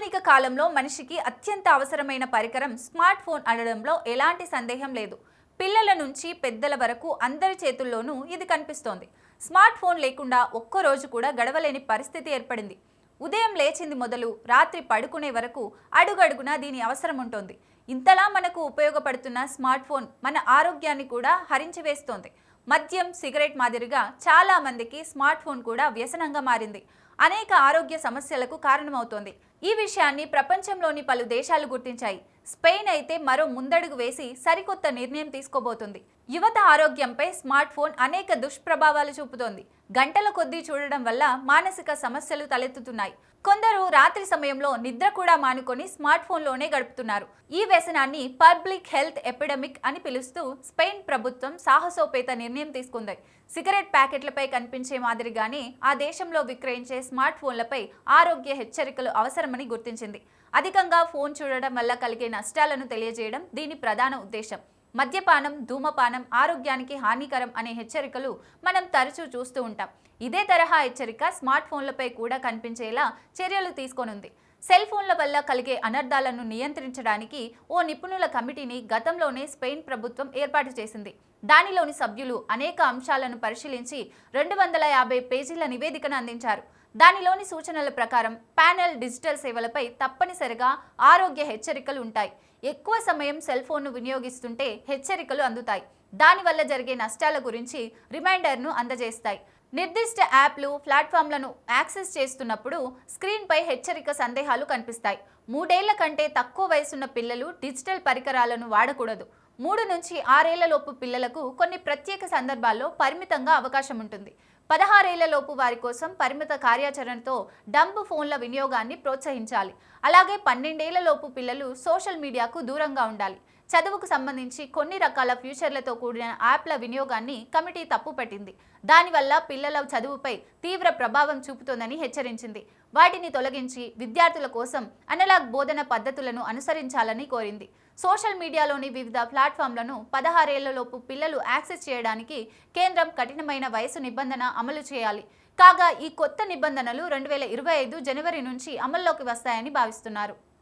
ఆధునిక కాలంలో మనిషికి అత్యంత అవసరమైన పరికరం స్మార్ట్ ఫోన్ అనడంలో ఎలాంటి సందేహం లేదు. పిల్లల నుంచి పెద్దల వరకు అందరి చేతుల్లోనూ ఇది కనిపిస్తోంది. స్మార్ట్ ఫోన్ లేకుండా ఒక్క రోజు కూడా గడవలేని పరిస్థితి ఏర్పడింది. ఉదయం లేచింది మొదలు రాత్రి పడుకునే వరకు అడుగడుగునా దీని అవసరం ఉంటుంది. ఇంతలా మనకు ఉపయోగపడుతున్న స్మార్ట్ ఫోన్ మన ఆరోగ్యాన్ని కూడా హరించివేస్తోంది మద్యం సిగరెట్ మాదిరిగా చాలా మందికి స్మార్ట్ ఫోన్ కూడా వ్యసనంగా మారింది. అనేక ఆరోగ్య సమస్యలకు కారణమవుతోంది. ఈ విషయాన్ని ప్రపంచంలోని పలు దేశాలు గుర్తించాయి. స్పెయిన్ అయితే మరో ముందడుగు వేసి సరికొత్త నిర్ణయం తీసుకోబోతుంది. యువత ఆరోగ్యంపై స్మార్ట్ ఫోన్ అనేక దుష్ప్రభావాలు చూపుతోంది. గంటల కొద్దీ చూడడం వల్ల మానసిక సమస్యలు తలెత్తుతున్నాయి. కొందరు రాత్రి సమయంలో నిద్ర కూడా మానుకొని స్మార్ట్ ఫోన్లోనే గడుపుతున్నారు. ఈ వ్యసనాన్ని పబ్లిక్ హెల్త్ ఎపిడమిక్ అని పిలుస్తూ స్పెయిన్ ప్రభుత్వం సాహసోపేత నిర్ణయం తీసుకుంది. సిగరెట్ ప్యాకెట్లపై కనిపించే మాదిరిగానే ఆ దేశంలో విక్రయించే స్మార్ట్ ఫోన్లపై ఆరోగ్య హెచ్చరికలు అవసరమని గుర్తించింది. అధికంగా ఫోన్ చూడడం వల్ల కలిగే నష్టాలను తెలియజేయడం దీని ప్రధాన ఉద్దేశం. మద్యపానం ధూమపానం ఆరోగ్యానికి హానికరం అనే హెచ్చరికలు మనం తరచూ చూస్తూ ఉంటాం. ఇదే తరహా హెచ్చరిక స్మార్ట్ ఫోన్లపై కూడా కనిపించేలా చర్యలు తీసుకోనుంది. సెల్ ఫోన్ల వల్ల కలిగే అనర్థాలను నియంత్రించడానికి ఓ నిపుణుల కమిటీని గతంలోనే స్పెయిన్ ప్రభుత్వం ఏర్పాటు చేసింది. దానిలోని సభ్యులు అనేక అంశాలను పరిశీలించి రెండు వందల యాభై పేజీల నివేదికను అందించారు. దానిలోని సూచనల ప్రకారం ప్యానెల్ డిజిటల్ సేవలపై తప్పనిసరిగా ఆరోగ్య హెచ్చరికలు ఉంటాయి. ఎక్కువ సమయం సెల్ ఫోన్ను వినియోగిస్తుంటే హెచ్చరికలు అందుతాయి. దానివల్ల జరిగే నష్టాల గురించి రిమైండర్ను అందజేస్తాయి. నిర్దిష్ట యాప్లు ప్లాట్ఫామ్లను యాక్సెస్ చేస్తున్నప్పుడు స్క్రీన్పై హెచ్చరిక సందేహాలు కనిపిస్తాయి. మూడేళ్ళ కంటే తక్కువ వయసున్న పిల్లలు డిజిటల్ పరికరాలను వాడకూడదు. మూడు నుంచి ఆరేళ్ళలోపు పిల్లలకు కొన్ని ప్రత్యేక సందర్భాల్లో పరిమితంగా అవకాశం ఉంటుంది. పదహారేళ్ళలోపు వారి కోసం పరిమిత కార్యాచరణతో డంప్ ఫోన్ల వినియోగాన్ని ప్రోత్సహించాలి. అలాగే పన్నెండేళ్ళలోపు పిల్లలు సోషల్ మీడియాకు దూరంగా ఉండాలి. చదువుకు సంబంధించి కొన్ని రకాల ఫ్యూచర్లతో కూడిన యాప్ల వినియోగాన్ని కమిటీ తప్పుపట్టింది. దానివల్ల పిల్లల చదువుపై తీవ్ర ప్రభావం చూపుతోందని హెచ్చరించింది. వాటిని తొలగించి విద్యార్థుల కోసం అనలాగ్ బోధన పద్ధతులను అనుసరించాలని కోరింది. సోషల్ మీడియాలోని వివిధ ప్లాట్ఫామ్లను పదహారేళ్ళలోపు పిల్లలు యాక్సెస్ చేయడానికి కేంద్రం కఠినమైన వయసు నిబంధన అమలు చేయాలి. కాగా ఈ కొత్త నిబంధనలు రెండు వేల ఇరవై ఐదు జనవరి నుంచి అమల్లోకి వస్తాయని భావిస్తున్నారు.